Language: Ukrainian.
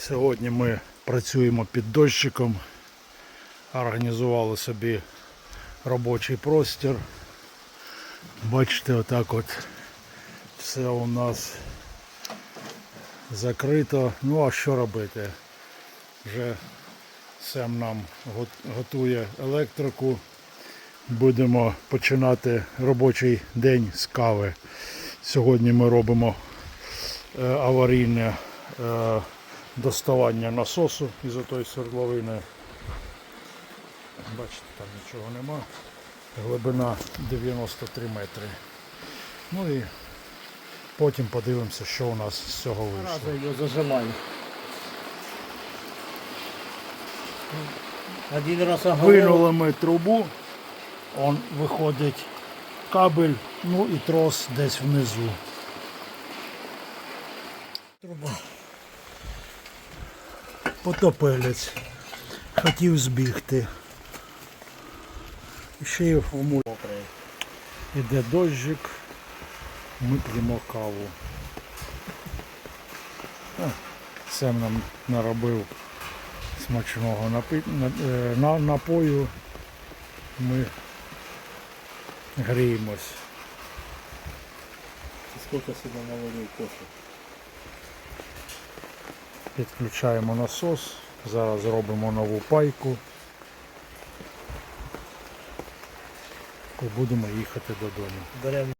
Сьогодні ми працюємо під дощиком, організували собі робочий простір. Бачите, отак от все у нас закрито. Ну а що робити? Вже Сем нам готує електрику. Будемо починати робочий день з кави. Сьогодні ми робимо е, аварійне е, доставання насосу із отої свердловини. Бачите, там нічого нема. Глибина 93 метри. Ну і потім подивимося, що у нас з цього вийшло. Його зажимаю. Один раз. Винули ми трубу, он виходить кабель, ну і трос десь внизу. Труба. Потопелець. Хотів збігти. І ще й в муль. Іде дощик, ми п'ємо каву. А, Сем нам наробив смачного напи... на- е, на... напою. Ми гріємось. Сколько сюди навалив кофе? Підключаємо насос. Зараз зробимо нову пайку. І будемо їхати додому.